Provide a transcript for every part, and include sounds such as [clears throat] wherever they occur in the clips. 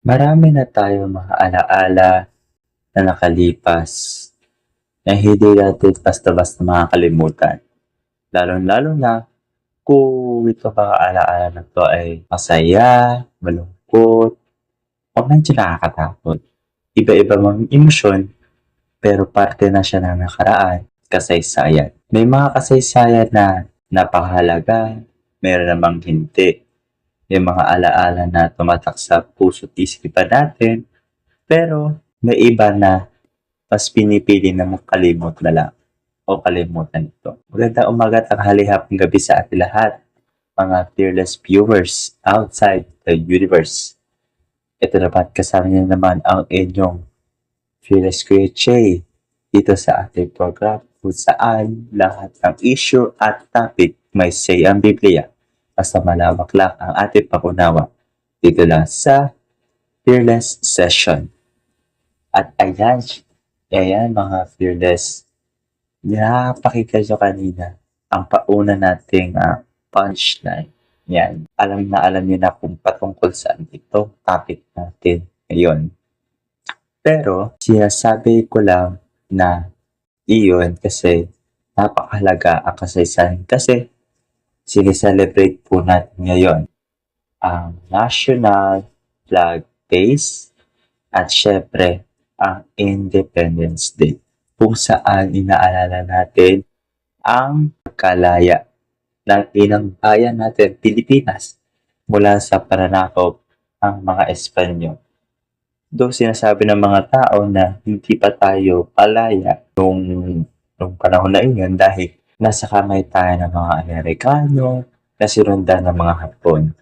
Marami na tayong mga alaala na nakalipas na hindi natin basta-basta makakalimutan. Lalo-lalo na kung ito mga alaala na to ay masaya, malungkot, o medyo nakakatakot. Iba-iba mga emosyon, pero parte na siya ng nakaraan, kasaysayan. May mga kasaysayan na napakahalaga, meron namang hindi. May mga alaala na tumatak sa puso't isipan natin, pero may iba na mas pinipili na makalimot na lang o kalimutan ito. Magandang umaga at tanghali hapong gabi sa ating lahat, mga fearless viewers outside the universe. Ito naman kasama niyo naman ang inyong fearless Kuya Che dito sa ating program kung saan lahat ng issue at topic may say ang Biblia. Basta malawak lang ang ating pakunawa dito lang sa Fearless Session. At ayan, ayan mga fearless. Napakita nyo kanina ang pauna nating ah, punchline. Yan. Alam na alam niyo na kung patungkol saan ito topic natin ngayon. Pero, sinasabi ko lang na iyon kasi napakahalaga ang kasaysayan kasi sineselebrate po natin ngayon ang National Flag Days at syempre ang Independence Day kung saan inaalala natin ang kalaya ng inang bayan natin, Pilipinas, mula sa pananakop ang mga Espanyol. Doon sinasabi ng mga tao na hindi pa tayo palaya nung, nung panahon na iyon dahil nasa kamay tayo ng mga Amerikano, na sinundan ng mga Hapon.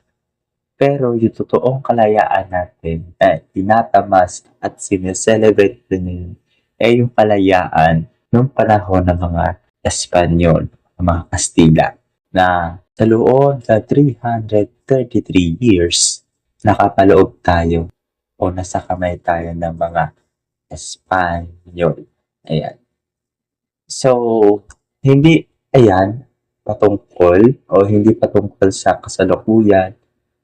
Pero yung totoong kalayaan natin na tinatamas at sineselebrate din ay yung kalayaan nung panahon ng mga Espanyol, mga Kastila, na sa loob sa 333 years, nakapaloob tayo o nasa kamay tayo ng mga Espanyol. Ayan. So, hindi, ayan, patungkol o hindi patungkol sa kasalukuyan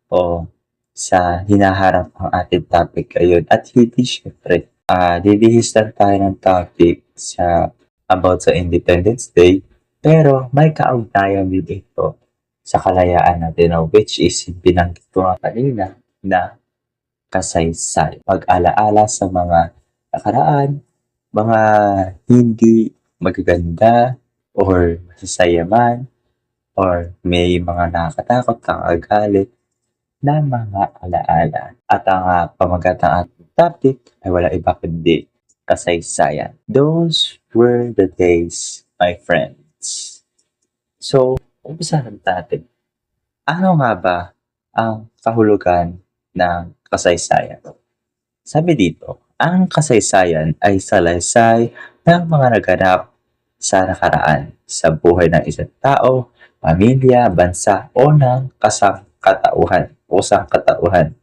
o sa hinaharap ang ating topic ngayon. At hindi syempre, uh, lilihis lang tayo ng topic sa about sa Independence Day, pero may kaugnayan din ito sa kalayaan natin na which is binanggit ko nga kanina na kasaysay. Pag-alaala sa mga nakaraan, mga hindi magaganda or masasaya man or may mga nakakatakot, nakakagalit na mga alaala. At ang uh, pamagat ng ating topic ay wala iba kundi kasaysayan. Those were the days, my friends. So, umpisahan natin. Ano nga ba ang kahulugan ng kasaysayan? Sabi dito, ang kasaysayan ay salaysay ng mga naganap sa nakaraan sa buhay ng isang tao, pamilya, bansa o ng kasangkatauhan o sangkatauhan.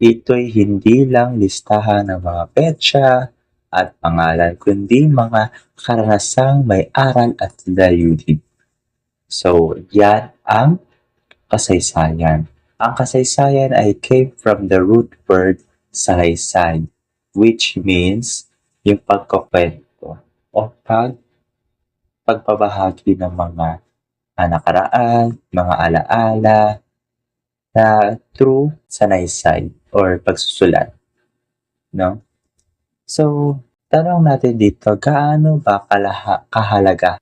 Ito'y hindi lang listahan ng mga petsa at pangalan, kundi mga karanasang may aral at layunin. So, yan ang kasaysayan. Ang kasaysayan ay came from the root word salaysay, which means yung pagkukwento o pag pagpabahagi ng mga nakaraan, mga alaala na through sanaysay or pagsusulat. No? So, tanong natin dito, gaano ba kalaha, kahalaga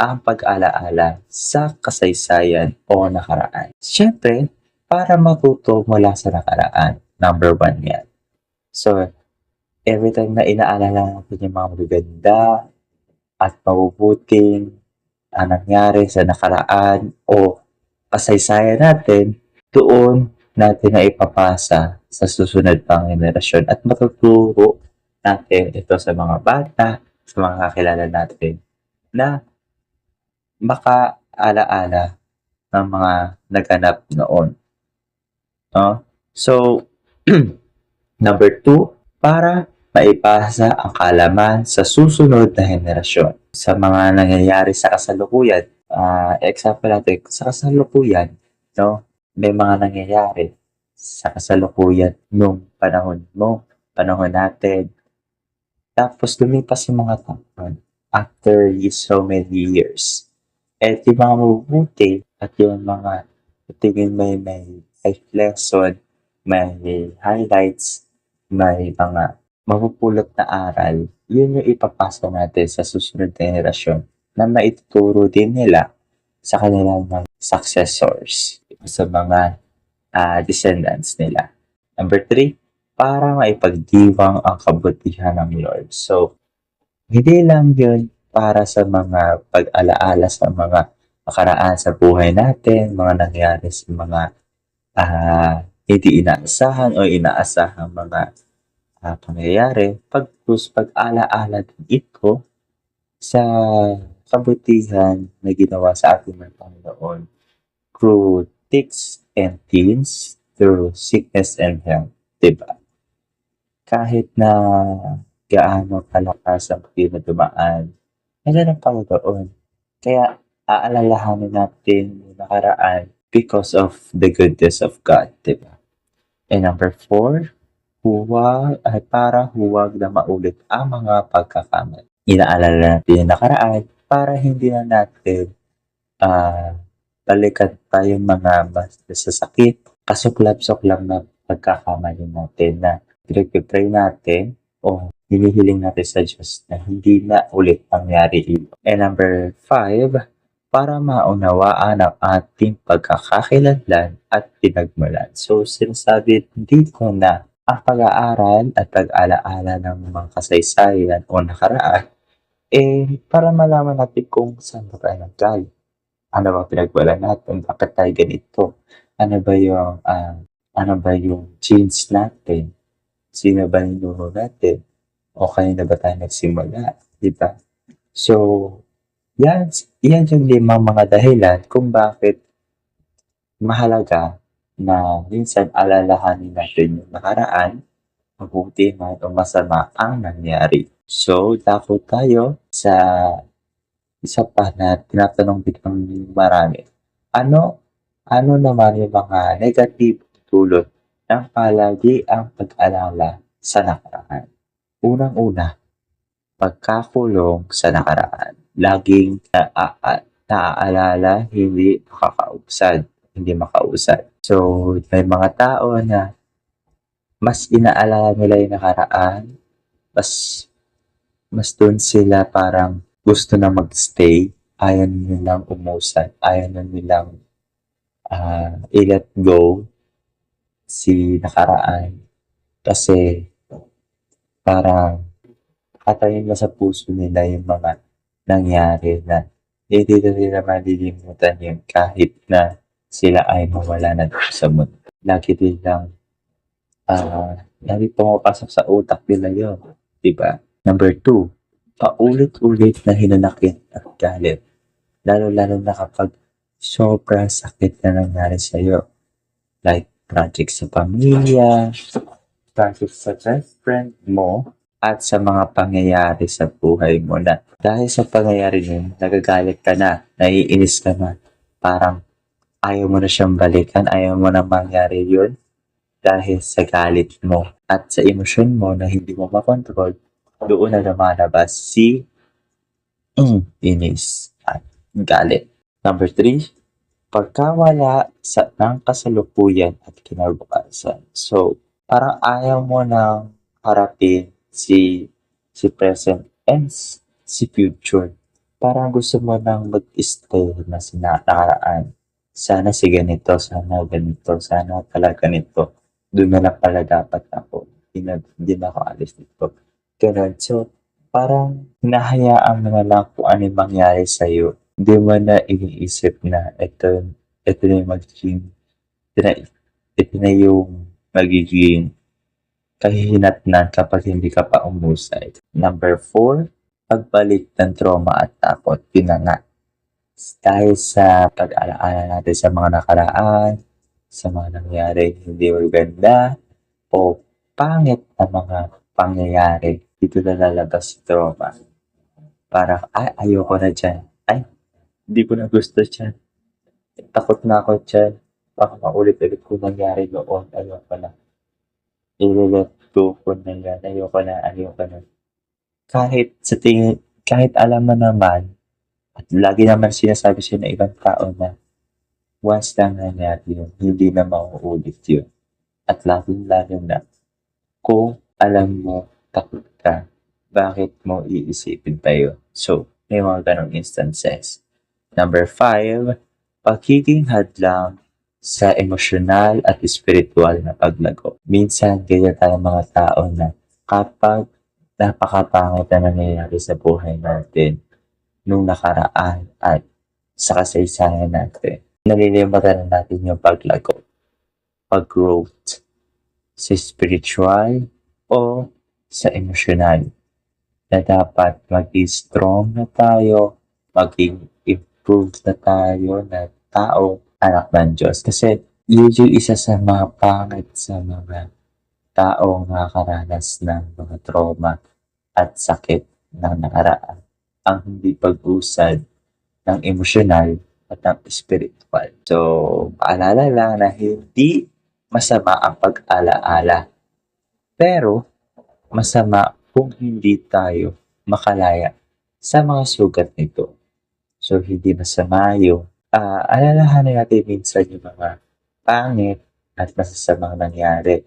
ang pag-alaala sa kasaysayan o nakaraan? Siyempre, para matuto mula sa nakaraan. Number one yan. So, every time na inaalala natin yung mga magaganda at mabubuting ang nangyari sa nakaraan o kasaysayan natin, doon natin na ipapasa sa susunod pang generasyon at matuturo natin ito sa mga bata, sa mga kakilala natin na makaalaala ng mga naganap noon. No? So, [clears throat] number two, para maipasa ang kaalaman sa susunod na henerasyon. Sa mga nangyayari sa kasalukuyan, uh, example natin, sa kasalukuyan, no, may mga nangyayari sa kasalukuyan nung panahon mo, panahon natin. Tapos lumipas yung mga taon after so many years. At yung mga mabubuti at yung mga tingin may may life lesson, may highlights, may mga mapupulot na aral, yun yung ipapasa natin sa susunod na henerasyon na maituturo din nila sa kanilang mga successors, sa mga ah, descendants nila. Number three, para maipagdiwang ang kabutihan ng Lord. So, hindi lang yun para sa mga pag-alaala sa mga nakaraan sa buhay natin, mga nangyari sa mga ah, hindi inaasahan o inaasahang mga ah, pangyayari, pagpus pag-alaala din ito sa kabutihan na ginawa sa ating mga Panginoon through thicks and thins, through sickness and health. Diba? Kahit na gaano kalakas ang pinadumaan, nandiyan ang Panginoon. Kaya aalalahanin natin yung nakaraan because of the goodness of God. Diba? And number four, huwag ay para huwag na maulit ang mga pagkakamali. Inaalala natin yung nakaraan para hindi na natin ah balikan pa yung mga mas sasakit, kasuklap-suklap na pagkakamali natin na pinag-pray natin o hinihiling natin sa Diyos na hindi na ulit pangyari ito. And number five, para maunawaan ang ating pagkakakilanlan at pinagmulan. So, sinasabi dito na ang pag-aaral at pag-alaala ng mga kasaysayan o nakaraan eh para malaman natin kung saan ba tayo nanggaling. Ano ba pinagmulan natin? Bakit tayo ganito? Ano ba yung ah, ano ba yung genes natin? Sino ba ninuno natin? O kanina ba tayo nagsimula? Di ba? So, yan, yan yung limang mga dahilan kung bakit mahalaga na minsan alalahanin natin yung nakaraan, mabuti man o masama ang nangyari. So, dako tayo sa isa pa na tinatanong din ng marami. Ano, ano naman yung mga negative tulot ng palagi ang pag-alala sa nakaraan? Unang-una, pagkakulong sa nakaraan. Laging naa- naaalala, hindi makakausad, hindi makausad. So, may mga tao na mas inaalala nila yung nakaraan, mas mas doon sila parang gusto na magstay, ayaw nilang umusad, ayaw na nilang ah, i-let go si nakaraan. Kasi parang katayin na sa puso nila yung mga nangyari na hindi nila malilimutan yun kahit na sila ay mawala na doon sa mundo. Lagi din lang ah lagi pumapasok sa utak nila yun. Diba? Number two, paulit-ulit na hinanakit at galit. Lalo-lalo na kapag sobrang sakit na nangyari sa'yo. Like, project sa pamilya, project sa best friend mo, at sa mga pangyayari sa buhay mo na dahil sa pangyayari yun, nagagalit ka na, naiinis ka na, parang ayaw mo na siyang balikan, ayaw mo na mangyari yun dahil sa galit mo at sa emosyon mo na hindi mo makontrol, doon na lumalabas si mm, inis at galit. Number three, pagkawala sa, ng kasalukuyan at kinabukasan. So, parang ayaw mo nang harapin si, si present and si future. Parang gusto mo nang mag-stay na sina nakaraan. Sana si ganito, sana ganito, sana pala ganito. Doon na pala dapat ako. Hindi na, ako alis dito. Ganun. So, parang hinahayaan mo na lang kung ano mangyari sa'yo. Hindi mo na iniisip na ito, ito na yung magiging, ito na, ito na yung magiging kahihinatnan kapag hindi ka pa umusay. Number four, pagbalik ng trauma at takot. Yun Dahil sa pag-alaala natin sa mga nakaraan, sa mga nangyari hindi maganda, o pangit na mga pangyayari, dito na lalabas si trauma. Parang, ay, ayoko na dyan. Ay, hindi ko na gusto dyan. Takot na ako dyan. Baka maulit-ulit kung nangyari noon. Ayoko na. i-let go ko na yan. Ayoko na, ayoko na. Kahit sa tingin, kahit alam mo naman, at lagi naman sinasabi sa'yo ng ibang tao na once lang nangyari yun, hindi na mauulit yun. At lalo-lalo na, kung alam mo, takot ka, bakit mo iisipin pa yun? So, may mga ganong instances. Number five, pagiging hadlang sa emosyonal at spiritual na paglago. Minsan, ganyan tayo mga tao na kapag napakapangit na nangyayari sa buhay natin nung nakaraan at sa kasaysayan natin, nalilimutan na natin yung paglago, pag-growth sa spiritual o sa emosyonal na dapat maging strong na tayo, maging improved na tayo na tao, anak ng Diyos. Kasi yun yung isa sa mga pangit sa mga taong nakakaranas ng mga trauma at sakit ng nakaraan. Ang hindi pag-usad ng emosyonal at ng spiritual. So, paalala lang na hindi masama ang pag-alaala. Pero, masama kung hindi tayo makalaya sa mga sugat nito. So, hindi masama yung ah alalahanin natin minsan yung mga pangit at masasamang nangyari.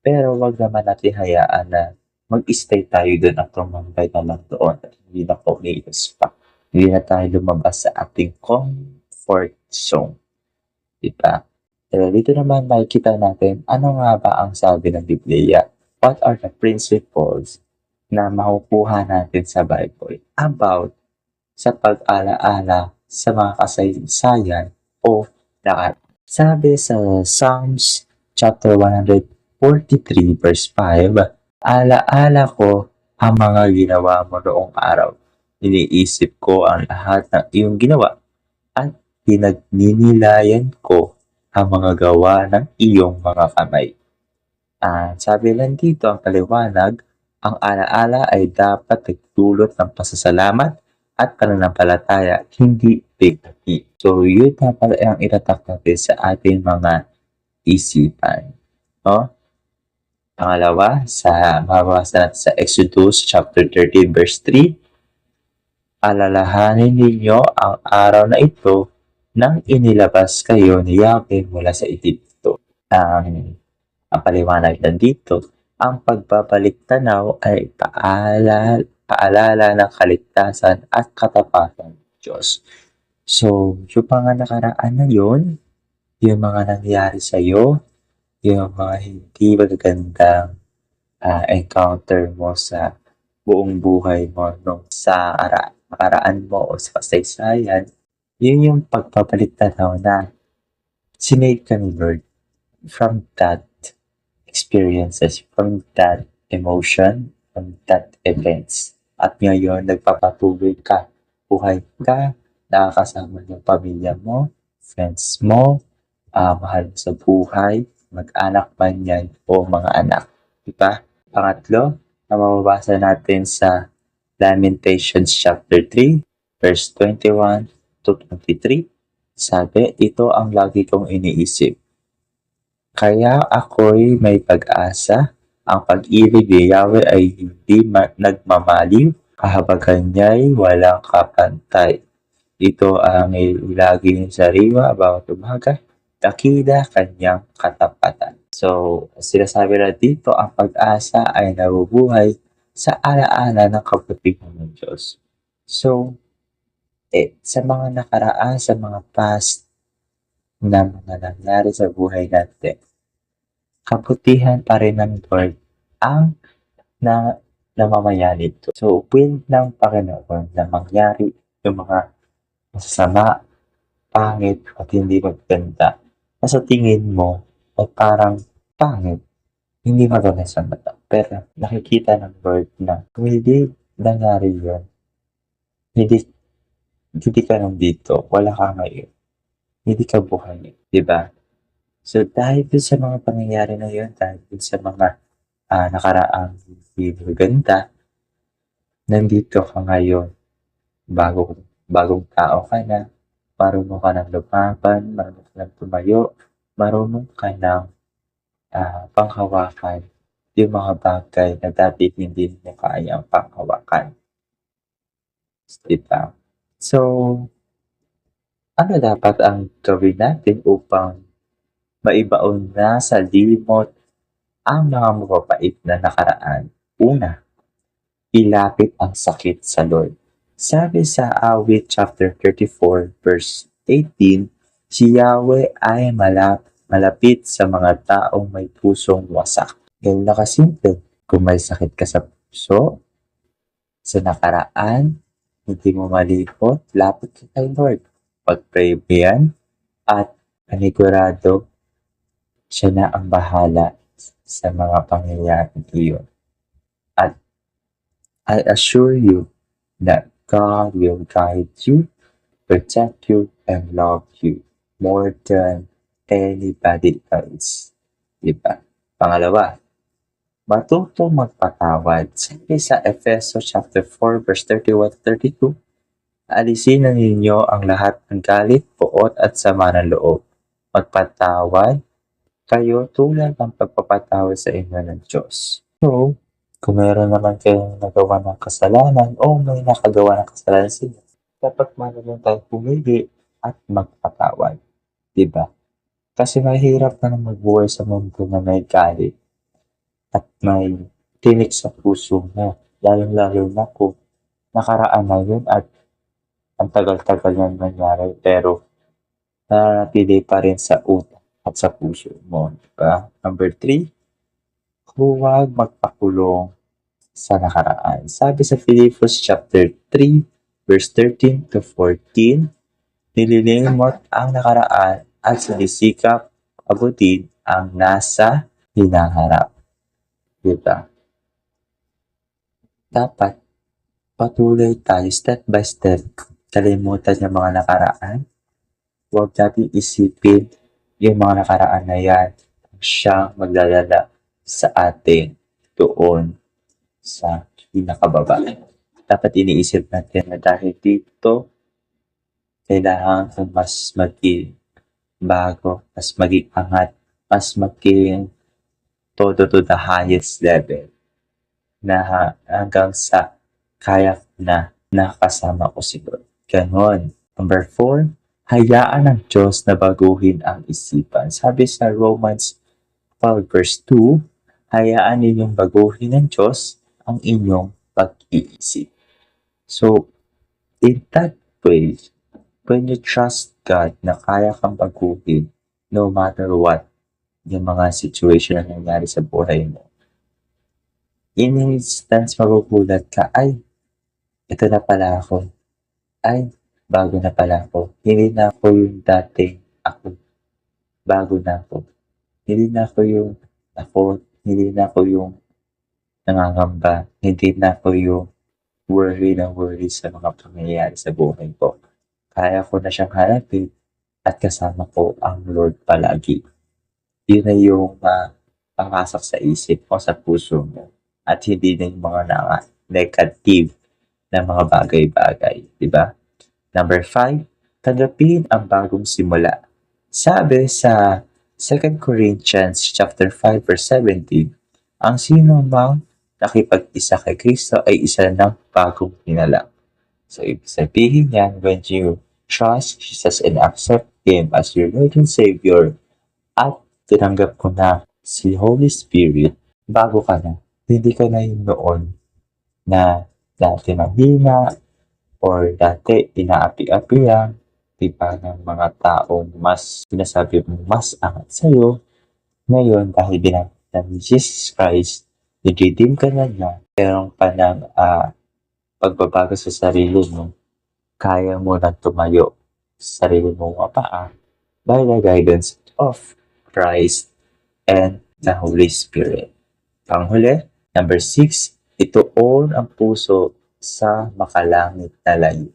Pero wag naman natin hayaan na mag-stay tayo doon at tumambay na lang doon at hindi na kumilos pa. Hindi na tayo lumabas sa ating comfort zone. Diba? Pero dito naman makikita natin ano nga ba ang sabi ng Biblia. What are the principles na makukuha natin sa Bible about sa pag-alaala sa mga kasaysayan o lahat. Sabi sa Psalms chapter 143 verse 5, Alaala ko ang mga ginawa mo noong araw. Iniisip ko ang lahat ng iyong ginawa at pinagninilayan ko ang mga gawa ng iyong mga kamay. Ah, sabi lang dito ang paliwanag, ang alaala ay dapat nagdulot ng pasasalamat at pananampalataya, hindi bigati. So, yun dapat ang itatak natin sa ating mga isipan. No? Pangalawa, sa mababasa natin sa Exodus chapter 13 verse 3, Alalahanin ninyo ang araw na ito nang inilabas kayo ni Yahweh mula sa Egypto. Ang, ang paliwanag nandito, ang pagbabalik tanaw ay paalala, paalala ng kaligtasan at katapatan ng Diyos. So, yung mga nakaraan na yun, yung mga nangyari sa iyo, yung mga hindi magagandang ah, encounter mo sa buong buhay mo nung sa ara- nakaraan mo o sa kasaysayan, yun yung pagpapalik tanaw na sinave ka ni Lord from that experiences, from that emotion, from that events. At ngayon, nagpapatuloy ka. Buhay ka, nakakasama yung pamilya mo, friends mo, ah, mahal sa buhay, mag-anak man yan o mga anak. Diba? Pangatlo, na mababasa natin sa Lamentations chapter 3, verse 21 to 23. Sabi, ito ang lagi kong iniisip. Kaya ako'y may pag-asa, ang pag-ibig ni Yahweh ay hindi ma- nagmamaliw, kahabagan niya'y walang kapantay. Ito ang laging sariwa bawat umaga, dakila kanyang katapatan. So, sinasabi na dito, ang pag-asa ay nabubuhay sa alaala ng kabutihan ng Diyos. So, eh, sa mga nakaraan, sa mga past na mga nangyari sa buhay natin, kabutihan pa rin ng Lord ang na namamayani nito. So, will ng Panginoon na mangyari yung mga masasama, pangit, at hindi maganda na sa tingin mo ay parang pangit, hindi maganda sa mata. Pero nakikita ng Lord na kung hindi nangyari yun, hindi, hindi ka nandito, wala ka ngayon, hindi ka buhay, di ba? So, dahil dun sa mga pangyayari na yun, dahil dun sa mga ah, nakaraang hindi maganda, nandito ka ngayon, bagong, bagong tao ka na, marunong ka ng lumaban, marunong ka ng tumayo, marunong ka ng ah, panghawakan yung mga bagay na dati hindi mo kayang panghawakan. Diba? So, ano dapat ang gawin natin upang maibaon na sa limot ang mga mapapait na nakaraan? Una, ilapit ang sakit sa Lord. Sabi sa awit chapter 34 verse 18, si Yahweh ay malap, malapit sa mga taong may pusong wasak. Ganun na kasimple. Kung may sakit ka sa puso, sa nakaraan, hindi mo malipot, lapit ka kay Lord. Pag-pray mo yan, at panigurado, siya na ang bahala sa mga pangyayari iyon. At I assure you that God will guide you, protect you, and love you more than anybody else. Diba? Pangalawa, matuto magpatawad. Sabi sa Efeso chapter 4 verse 31-32, alisin na ninyo ang lahat ng galit, puot at sama ng loob. Magpatawad kayo tulad ng pagpapatawad sa inyo ng Diyos. So, kung meron naman kayong nagawa ng kasalanan o may nakagawa ng kasalanan sila, dapat marunong tayo pumili at magpatawad. Diba? Kasi mahirap na magbuhay sa mundo na may galit at may tinik sa puso mo. Lalo-lalo na kung nakaraan na yun at ang tagal-tagal na nangyari pero nananatili pa rin sa utak at sa puso mo. Diba? Number three, huwag magpakulong sa nakaraan. Sabi sa Philippians chapter 3, verse 13 to 14, nililimot ang nakaraan at sinisikap abutin ang nasa hinaharap. Diba? Dapat patuloy tayo step by step. Kalimutan yung mga nakaraan. Huwag natin isipin yung mga nakaraan na yan siyang maglalala sa atin doon sa pinakababa. Dapat iniisip natin na dahil dito, kailangan kong mas maging bago, mas maging angat, mas maging todo to the highest level na ha- hanggang sa kaya na nakasama ko si Lord. Ganon. Number four, hayaan ng Diyos na baguhin ang isipan. Sabi sa Romans 12 verse 2, hayaan ninyong baguhin ng Diyos ang inyong pag-iisip. So, in that way, when you trust God na kaya kang baguhin no matter what yung mga situation na nangyari sa buhay mo, in an instance, magugulat ka, ay, ito na pala ako. Ay, bago na pala ako. Hindi na ako yung dating ako. Bago na ako. Hindi na ako yung ako. Hindi na ako yung nangangamba. Hindi na ako yung worry na worry sa mga pangyayari sa buhay ko. Kaya ko na siyang harapin at kasama ko ang Lord palagi. Yun na yung uh, pangasok sa isip mo, sa puso mo. At hindi na yung mga na negative na mga bagay-bagay. di ba? Number five, tanggapin ang bagong simula. Sabi sa 2 Corinthians chapter 5 verse 17, ang sino mang nakipag-isa kay Kristo ay isa ng bagong hinalang. So, ibig sabihin yan, when you trust Jesus and accept Him as your Lord and Savior, at tinanggap ko na si Holy Spirit, bago ka na. Hindi ka na yung noon na dati mahina or dati inaapi-api lang, diba, ng mga taong mas sinasabi mo mas angat sa'yo. Ngayon, dahil binabit ni Jesus Christ, i-redeem ka na niya, meron ka ng ah, pagbabago sa sarili mo, kaya mo na tumayo sa sarili mo paa by the guidance of Christ and the Holy Spirit. Panghuli, number six, ituon ang puso sa makalangit na layo.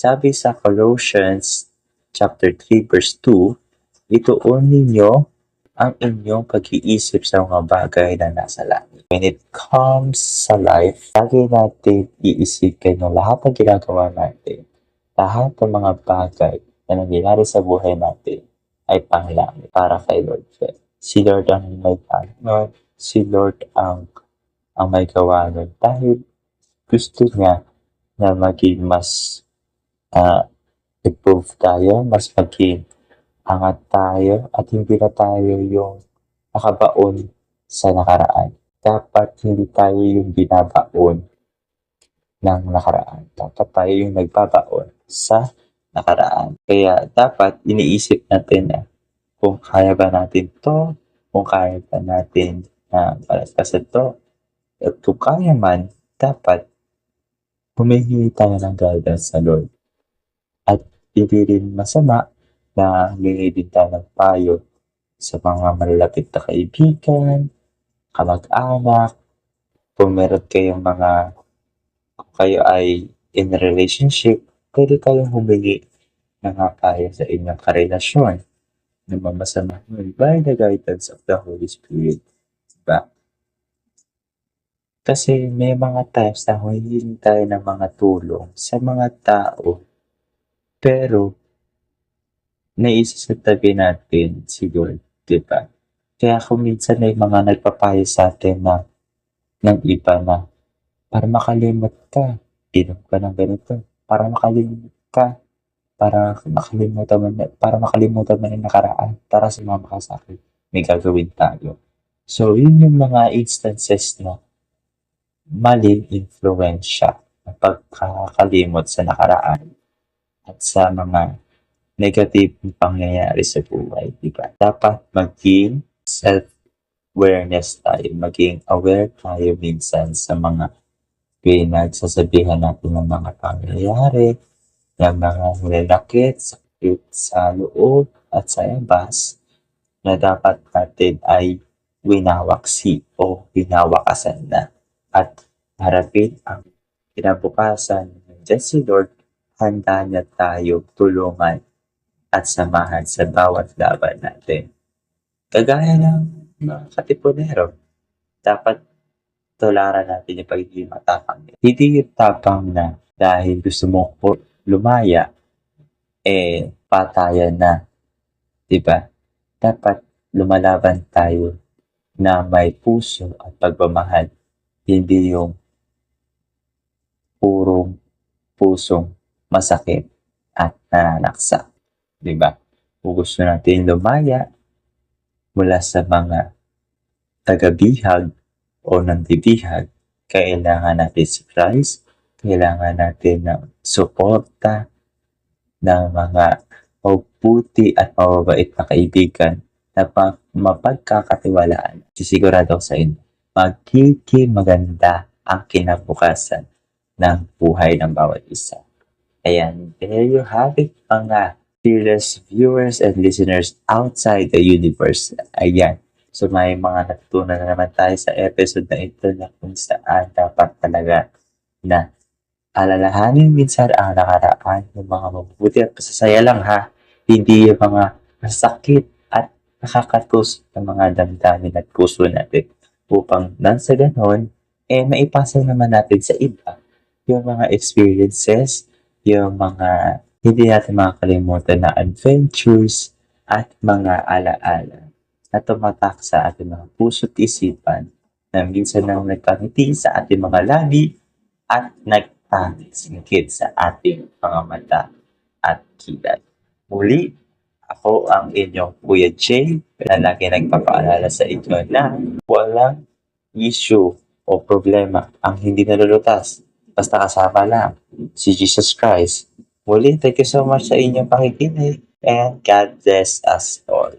Sabi sa Colossians chapter 3 verse 2, ituon ninyo ang inyong pag-iisip sa mga bagay na nasa langit. When it comes sa life, lagi natin iisipin na lahat ng ginagawa natin, lahat ng mga bagay na nangyayari sa buhay natin ay panglangit para kay Lord. Si Lord ang may Panginoon, si Lord ang ang may gawa nun dahil gusto niya na maging mas ah, improve tayo, mas maging angat tayo at hindi na tayo yung nakabaon sa nakaraan. Dapat hindi tayo yung binabaon ng nakaraan. Dapat tayo yung nagbabaon sa nakaraan. Kaya dapat iniisip natin na kung kaya ba natin to, kung kaya ba natin na palagpasan to. At kung kaya man, dapat humihingi tayo ng guidance sa Lord. Hindi rin masama na humingi din ng payo sa mga malalapit na kaibigan, kamag-anak, kung meron kayong mga kung kayo ay in relationship, pwede kayong humingi ng payo sa inyong karelasyon na mamasama by the guidance of the Holy Spirit. Diba? Kasi may mga times na humihingi tayo ng mga tulong sa mga tao, pero naisasatabi natin si Lord, di ba? Kaya kung minsan may mga nagpapayo sa atin na ng iba na para makalimot ka, inom ka ng ganito. Para makalimot ka, para makalimutan mo na, para makalimutan mo na nakaraan. Tara sumama ka sa akin. May gagawin tayo. So, yun yung mga instances na maling influensya ng pagkakalimot sa nakaraan at sa mga negative pangyayari sa buhay, di ba? Dapat maging self-awareness tayo, maging aware tayo minsan sa mga pinagsasabihan natin ng mga pangyayari, ng mga nilalakit, sakit sa loob at sa labas, na dapat natin ay winawaksi o winawakasan na at harapin ang kinabukasan. Nandiyan si Lord, handa niya tayo tulungan at samahan sa bawat laban natin. Kagaya ng mga katipunero, dapat tularan natin yung pagiging matapang. Hindi yung tapang na dahil gusto mo lumaya, eh, patayan na. Diba? Dapat lumalaban tayo na may puso at pagmamahal. Hindi yung purong pusong masakit at nananaksa. Diba? Kung gusto natin lumaya mula sa mga tagabihag o nandibihag, kailangan natin si Christ, kailangan natin ng suporta ng mga mabuti at mababait na kaibigan na pa- mapagkakatiwalaan. Sisigurado ako sa inyo, magiging maganda ang kinabukasan ng buhay ng bawat isa. Ayan, there you have it mga fearless viewers and listeners outside the universe. Ayan, so may mga natutunan na naman tayo sa episode na ito na kung saan dapat talaga na alalahanin minsan ang nakaraan ng mga mabubuti at masasaya lang ha. Hindi yung mga masakit at nakakatusok ng mga damdamin at puso natin upang nang sa ganon, eh maipasa naman natin sa iba yung mga experiences, yung mga hindi natin makakalimutan na adventures at mga alaala na tumatak sa ating mga puso't isipan na minsan nang nagpangiti sa ating mga labi at nagpangit sa ating mga mata at kilay. Muli, ako ang inyong Kuya Jay na lagi nagpapaalala sa inyo na walang issue o problema ang hindi nalulutas. Basta kasama lang si Jesus Christ. Muli, thank you so much sa inyong pakikinig and God bless us all.